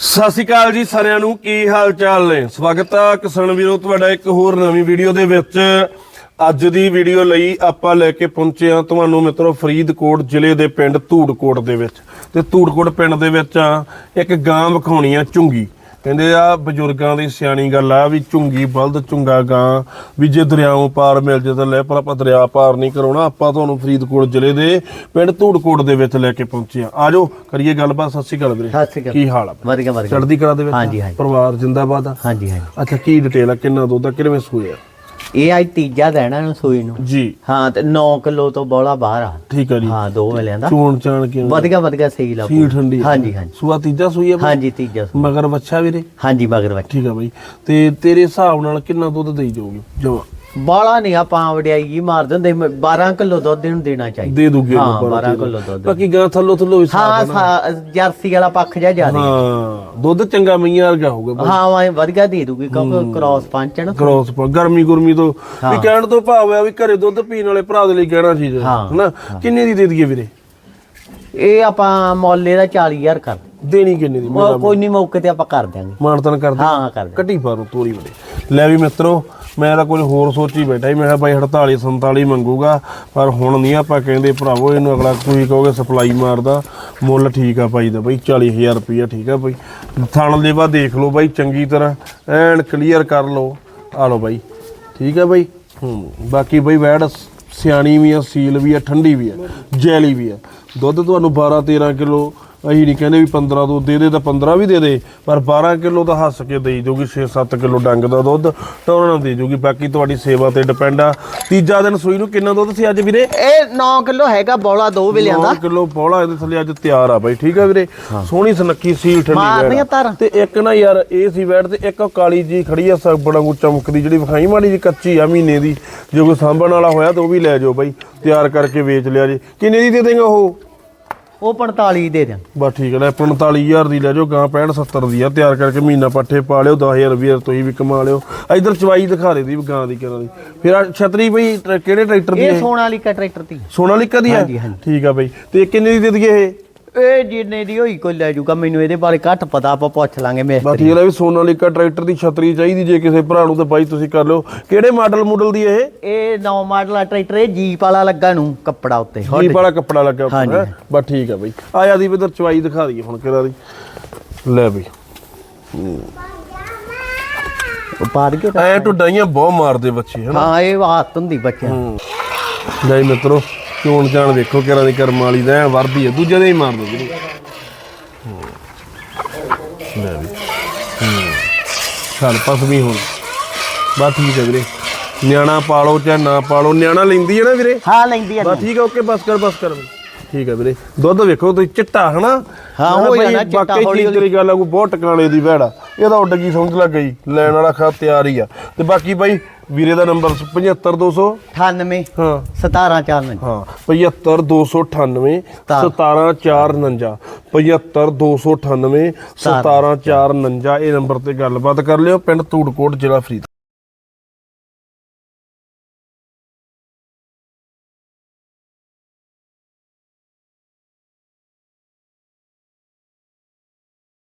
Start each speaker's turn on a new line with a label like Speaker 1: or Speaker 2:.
Speaker 1: ਸਤਿ ਸ਼੍ਰੀ ਅਕਾਲ ਜੀ ਸਾਰਿਆਂ ਨੂੰ, ਕੀ ਹਾਲ ਚਾਲ ਨੇ? ਸਵਾਗਤ ਆ ਕਿਸਾਨ ਵੀਰੋ, ਤੁਹਾਡਾ ਇੱਕ ਹੋਰ ਨਵੀਂ ਵੀਡੀਓ ਦੇ ਵਿੱਚ। ਅੱਜ ਦੀ ਵੀਡੀਓ ਲਈ ਆਪਾਂ ਲੈ ਕੇ ਪਹੁੰਚੇ ਹਾਂ ਤੁਹਾਨੂੰ ਮਿੱਤਰੋ ਫਰੀਦਕੋਟ ਜ਼ਿਲ੍ਹੇ ਦੇ ਪਿੰਡ ਧੂੜਕੋਟ ਦੇ ਵਿੱਚ। ਤੇ ਧੂੜਕੋਟ ਪਿੰਡ ਦੇ ਵਿੱਚ ਇੱਕ ਗਾਂ ਵਿਖਾਉਣੀ ਆ ਝੁੰਗੀ। ਕਹਿੰਦੇ ਆ ਬਜ਼ੁਰਗਾਂ ਦੀ ਸਿਆਣੀ ਗੱਲ ਆ ਵੀ ਝੁੰਗੀ ਬਲਦ ਝੁੰਗਾ ਗਾਂ ਵੀ ਜੇ ਦਰਿਆਓਂ ਪਾਰ ਮਿਲ ਜੇ ਤਾਂ ਲੈ ਪਰ ਆਪਾਂ ਦਰਿਆ ਪਾਰ ਨਹੀਂ ਕਰਾਉਣਾ ਆਪਾਂ ਤੁਹਾਨੂੰ ਫਰੀਦਕੋਟ ਜ਼ਿਲ੍ਹੇ ਦੇ ਪਿੰਡ ਧੂੜਕੋਟ ਦੇ ਵਿੱਚ ਲੈ ਕੇ ਪਹੁੰਚੇ ਆ। ਆਜੋ ਕਰੀਏ ਗੱਲਬਾਤ ਸਤਿ ਸ਼੍ਰੀ ਅਕਾਲ ਵੀਰੇ।
Speaker 2: ਸਤਿ ਸ਼੍ਰੀ ਅਕਾਲ।
Speaker 1: ਕੀ ਹਾਲ ਆ
Speaker 2: ਵਧੀਆ ਵਧੀਆ।
Speaker 1: ਚੜ੍ਹਦੀ ਕਲਾ ਦੇ ਵਿੱਚ
Speaker 2: ਹਾਂਜੀ, ਹਾਂਜੀ।
Speaker 1: ਪਰਿਵਾਰ ਜਿੰਦਾਬਾਦ ਆ?
Speaker 2: ਹਾਂਜੀ ਹਾਂਜੀ।
Speaker 1: ਅੱਛਾ ਕੀ ਡਿਟੇਲ ਆ? ਕਿੰਨਾ ਦੁੱਧ ਆ? ਕਿਵੇਂ ਸੂਏ ਆ?
Speaker 2: ਇਹ ਅੱਜ ਤੀਜਾ ਹੈ ਨੂੰ ਸੂਈ ਨੂੰ।
Speaker 1: ਜੀ।
Speaker 2: ਹਾਂ ਤੇ 9 ਕਿਲੋ ਤੋਂ ਬੋਲਾ ਬਾਹਰ ਆ।
Speaker 1: ਠੀਕ ਆ ਜੀ।
Speaker 2: ਹਾਂ ਦੋ ਵੇਲਿਆਂ ਦਾ
Speaker 1: ਚੋਣ ਚਾਣ ਕਿਵੇਂ
Speaker 2: ਵਧੀਆ ਵਧੀਆ ਸਹੀ ਲਾ
Speaker 1: ਸੀ ਠੰਡੀ।
Speaker 2: ਹਾਂਜੀ ਹਾਂਜੀ।
Speaker 1: ਸੂਆ ਤੀਜਾ ਸੂਈ ਆ ਬਈ?
Speaker 2: ਹਾਂਜੀ ਤੀਜਾ ਸੂਈ।
Speaker 1: ਮਗਰ ਬੱਚਾ ਵੀਰੇ?
Speaker 2: ਹਾਂਜੀ ਮਗਰ ਬੱਚਾ
Speaker 1: ਠੀਕ ਆ ਬਈ ਤੇ ਤੇਰੇ ਹਿਸਾਬ ਨਾਲ ਕਿੰਨਾ ਦੁੱਧ ਦੇਈ ਜਾਊਗੀ? ਜਮਾ।
Speaker 2: ਬੋਲਾ ਨਹੀਂ ਆਪਾਂ ਵਡਿਆਈ ਮਾਰ ਦਿੰਦੇ 12 ਕਿਲੋ ਦੁੱਧ ਇਹਨੂੰ ਦੇਣਾ ਚਾਹੀਦਾ।
Speaker 1: ਦੇ ਦੂਗੇ
Speaker 2: ਹਾਂ
Speaker 1: ਇਹਨੂੰ
Speaker 2: 12 ਕਿਲੋ। ਦੁੱਧ।
Speaker 1: ਬਾਕੀ ਗਾਂ ਥੱਲੋ ਥੱਲੋ ਸਾਫ਼
Speaker 2: ਹਾਂ ਜਰਸੀ ਵਾਲਾ ਪੱਖ ਜਾ ਜ਼ਿਆਦਾ
Speaker 1: ਹਾਂ ਦੁੱਧ ਚੰਗਾ ਮਈਆਂ ਵਰਗਾ ਹੋਊਗਾ।
Speaker 2: ਹਾਂ ਵਾਂ ਵਧੀਆ ਦੇ ਦੂਗੀ ਕਿਉਂਕਿ ਕ੍ਰਾਸ ਪੰਚ ਹੈ ਨਾ
Speaker 1: ਕ੍ਰੋਸ ਪਰ ਗਰਮੀ ਗੁਰਮੀ ਤੋਂ ਵੀ ਕਹਿਣ ਤੋਂ ਭਾਵ ਆ ਵੀ ਘਰੇ ਦੁੱਧ ਪੀਣ ਵਾਲੇ ਭਰਾ ਦੇ ਲਈ ਕਹਿਣਾ ਚੀਜ਼ ਹੈ
Speaker 2: ਹਾਂ।
Speaker 1: ਹਨਾ ਕਿੰਨੇ ਦੀ ਦੇ ਦਈਏ ਵੀਰੇ?
Speaker 2: ਇਹ ਆਪਾਂ ਮੌਲੇ ਦਾ 40000 ਕਰ
Speaker 1: ਦੇਣੀ ਕਿੰਨੇ ਦੀ?
Speaker 2: ਕੋਈ ਨਹੀਂ ਮੌਕੇ ਤੇ ਆਪਾਂ ਕਰ ਦਿਆਂਗੇ।
Speaker 1: ਮਾਨਤਨ ਕਰਦੇ
Speaker 2: ਹਾਂ ਕਰ ਦਿਆਂਗੇ।
Speaker 1: ਕੱਟੀ ਤੋਰੀ ਬੜੇ ਲੈ ਵੀ ਮਿੱਤਰੋ, ਮੈਂ ਤਾਂ ਕੁਝ ਹੋਰ ਸੋਚੀ ਬੈਠਾ ਸੀ, ਮੈਂ ਕਿਹਾ ਬਾਈ 48 47 ਮੰਗੂਗਾ, ਪਰ ਹੁਣ ਨਹੀਂ, ਆਪਾਂ ਕਹਿੰਦੇ ਭਰਾਵੋ, ਇਹਨੂੰ ਅਗਲਾ ਤੁਸੀਂ ਕਹੋਗੇ ਸਪਲਾਈ ਮਾਰਦਾ, ਮੁੱਲ ਠੀਕ ਆ ਭਾਈ ਦਾ, ਬਾਈ 40000 ਰੁਪਈਆ ਠੀਕ ਆ ਬਾਈ। ਥਣ ਲੇਵਾ ਦੇਖ ਲਓ ਬਾਈ, ਚੰਗੀ ਤਰ੍ਹਾਂ ਐਨ ਕਲੀਅਰ ਕਰ ਲਓ। ਆ ਲਓ ਬਾਈ, ਠੀਕ ਆ ਬਾਈ? ਬਾਕੀ ਬਾਈ ਵੈੜ ਸਿਆਣੀ ਵੀ ਆ, ਸੀਲ ਵੀ ਆ, ਠੰਡੀ ਵੀ ਆ, ਜੈਲੀ ਵੀ ਆ। ਦੁੱਧ ਤੁਹਾਨੂੰ 12 13 ਕਿਲੋ ਅਸੀਂ ਨਹੀਂ ਕਹਿੰਦੇ ਵੀ 15 ਤੋਂ ਦੇ ਦੇ ਤਾਂ 15 ਵੀ ਦੇ ਦੇ ਪਰ 12 ਕਿਲੋ ਤਾਂ ਹੱਸ ਕੇ ਦੇਈ ਜੂਗੀ 6-7 ਕਿਲੋ ਡੰਗ ਦਾ ਦੁੱਧ ਤਾਂ ਉਹਨਾਂ ਨੂੰ ਦੇ ਜੂਗੀ ਬਾਕੀ ਤੁਹਾਡੀ ਸੇਵਾ ਤੇ ਡਿਪੈਂਡ ਆ। ਤੀਜਾ ਦਿਨ ਸੂਈ ਨੂੰ ਕਿੰਨਾ ਦੁੱਧ ਸੀ ਅੱਜ ਵੀਰੇ?
Speaker 2: ਇਹ 9 ਕਿਲੋ ਹੈਗਾ ਬੋਲਾ ਦੋ ਵੇਲਿਆਂ ਦਾ
Speaker 1: 9 ਕਿਲੋ ਪੌਲਾ ਇਹਦੇ ਥੱਲੇ ਅੱਜ ਤਿਆਰ ਆ ਬਾਈ ਠੀਕ ਆ ਵੀਰੇ? ਸੋਹਣੀ ਸੁਨੱਖੀ ਸੀਲ ਠੰਡੀ ਵੈੜ। ਤੇ ਇੱਕ ਨਾ ਯਾਰ ਇਹ ਸੀ ਵੈੜ ਤੇ ਇੱਕ ਕਾਲੀ ਜੀ ਖੜੀ ਆ ਸਭ ਬੜਾ ਉੱਚਾ ਮੁੱਕਦੀ ਜਿਹੜੀ ਵਿਖਾਈ ਮਾੜੀ ਜੀ ਕੱਚੀ ਆ ਮਹੀਨੇ ਦੀ। ਜੇ ਕੋਈ ਸਾਂਭਣ ਵਾਲਾ ਹੋਇਆ ਤਾਂ ਉਹ ਵੀ ਲੈ ਜਾਓ ਬਾਈ ਤਿਆਰ ਕਰਕੇ ਵੇਚ ਲਿਆ ਜੀ। ਕਿੰਨੇ ਦੀ ਦੇ ਦੇਂਗਾ ਉਹ?
Speaker 2: ਉਹ 45 ਦੇ ਦਿਆਂ
Speaker 1: ਬਸ ਠੀਕ ਹੈ ਲੈ 45000 ਦੀ ਲੈ ਜਾਓ ਗਾਂ 65 70 ਦੀ ਆ ਤਿਆਰ ਕਰਕੇ ਮਹੀਨਾ ਪੱਠੇ ਪਾ ਲਿਓ 10000 ਰੁਪਏ ਤੁਸੀਂ ਵੀ ਕਮਾ ਲਿਓ। ਇਧਰ ਚਵਾਈ ਦਿਖਾ ਦੇ ਦੀ ਗਾਂ ਦੀ ਕਿਹਨਾਂ ਦੀ। ਫਿਰ ਆ ਛਤਰੀ ਬਈ ਟਰ- ਕਿਹੜੇ ਟਰੈਕਟਰ ਦੀ
Speaker 2: ਇਹ ਸੋਨਾਲੀਕਾ ਟਰੈਕਟਰ ਦੀ।
Speaker 1: ਸੋਨਾਲੀਕਾ ਦੀ ਹੈ?
Speaker 2: ਹਾਂਜੀ, ਹਾਂਜੀ।
Speaker 1: ਠੀਕ ਆ ਬਈ। ਤੇ ਕਿੰਨੇ ਦੀ ਦੇ ਦਈਏ ਇਹ?
Speaker 2: ਇਹ ਜਿੰਨੇ ਦੀ ਹੋਈ ਕੋਈ ਲੈ ਜੂਗਾ ਮੈਨੂੰ ਇਹਦੇ ਬਾਰੇ ਘੱਟ ਪਤਾ ਆਪਾਂ ਪੁੱਛ ਲਾਂਗੇ ਮਿਸਤਰੀ
Speaker 1: ਠੀਕ ਹੈ ਵੀ ਸੋਨਾਲੀਕਾ ਟਰੈਕਟਰ ਦੀ ਛਤਰੀ ਚਾਹੀਦੀ ਜੇ ਕਿਸੇ ਭਰਾ ਨੂੰ ਤਾਂ ਬਾਈ ਤੁਸੀਂ ਕਰ ਲਿਓ। ਕਿਹੜੇ ਮਾਡਲ ਮੂਡਲ ਦੀ ਇਹ?
Speaker 2: ਇਹ ਨੌ ਮਾਡਲ ਆ ਟਰੈਕਟਰ ਇਹ ਜੀਪ ਵਾਲਾ ਲੱਗਾ ਨੂੰ ਕੱਪੜਾ ਉੱਤੇ
Speaker 1: ਜੀਪ ਵਾਲਾ ਕੱਪੜਾ ਲੱਗਾ ਉੱਪਰ? ਬਸ ਠੀਕ ਆ ਬਈ। ਆ ਜਾ ਦੀ ਇਧਰ ਚਵਾਈ ਦਿਖਾ ਦਈਏ ਹੁਣ ਕਿਹੜਾ ਦੀ। ਲੈ ਬਈ।
Speaker 2: ਉਹ ਪਾੜ ਕੇ
Speaker 1: ਐ ਟੁੱਡਾਈਆਂ ਬਹੁਤ ਮਾਰਦੇ ਬੱਚੇ
Speaker 2: ਹਾਂ ਇਹ ਆਦਤ ਹੁੰਦੀ ਬੱਚਿਆਂ ਨੂੰ।
Speaker 1: ਲੈ ਜੀ ਮਿੱਤਰੋ ਚੋਣ ਚਾਣ ਵੇਖੋ ਕਿਹੜਾ ਦੀ ਕਰਮ ਵਾਲੀ ਦਾ ਵਰਦੀ ਹੈ ਦੂਜੇ ਦੇ ਹੀ ਮਾਰ ਦੋ ਜੀ ਲੈ ਵੀ। ਹੂੰ। ਚੱਲ ਪਸ ਵੀ ਹੁਣ। ਬਸ ਠੀਕ ਹੈ ਵੀਰੇ। ਨਿਆਣਾ ਪਾਲੋ ਚਾਹੇ ਨਾ ਪਾਲੋ ਨਿਆਣਾ ਲੈਂਦੀ ਹੈ ਨਾ ਵੀਰੇ?
Speaker 2: ਹਾਂ ਲੈਂਦੀ ਆ
Speaker 1: ਬਸ ਠੀਕ ਹੈ ਓਕੇ ਬਸ ਕਰ ਬਸ ਕਰ। ਠੀਕ ਹੈ ਵੀਰੇ। ਦੁੱਧ ਵੇਖੋ ਤੁਸੀਂ ਚਿੱਟਾ ਹਨਾ?
Speaker 2: ਹਾਂ,
Speaker 1: ਬਈ
Speaker 2: ਜਾਣਾ ਚਿੱਟਾ, ਹੌਲੀ
Speaker 1: ਚੀਜ਼ ਤੇਰੀ ਗੱਲ ਆ ਕੋਈ ਬਹੁਤ ਟਿਕਾਣੇ ਦੀ ਆ। ਇਹਦਾ ਉੱਡ ਗਈ ਸਮਝ ਲੱਗ ਗਈ? ਲੈਣ ਵਾਲਾ ਖਾ ਤਿਆਰ ਹੀ ਆ। ਤੇ ਬਾਕੀ ਬਾਈ ਵੀਰੇ ਦਾ ਨੰਬਰ 75200
Speaker 2: 98
Speaker 1: ਹਾਂ।
Speaker 2: 17 4 ਮਿੰਟ
Speaker 1: ਹਾਂ 75298 17449 75298 17449 ਇਹ ਨੰਬਰ ਤੇ ਗੱਲਬਾਤ ਕਰ ਲਿਓ। ਪਿੰਡ ਧੂੜਕੋਟ ਜ਼ਿਲ੍ਹਾ ਫਰੀਦ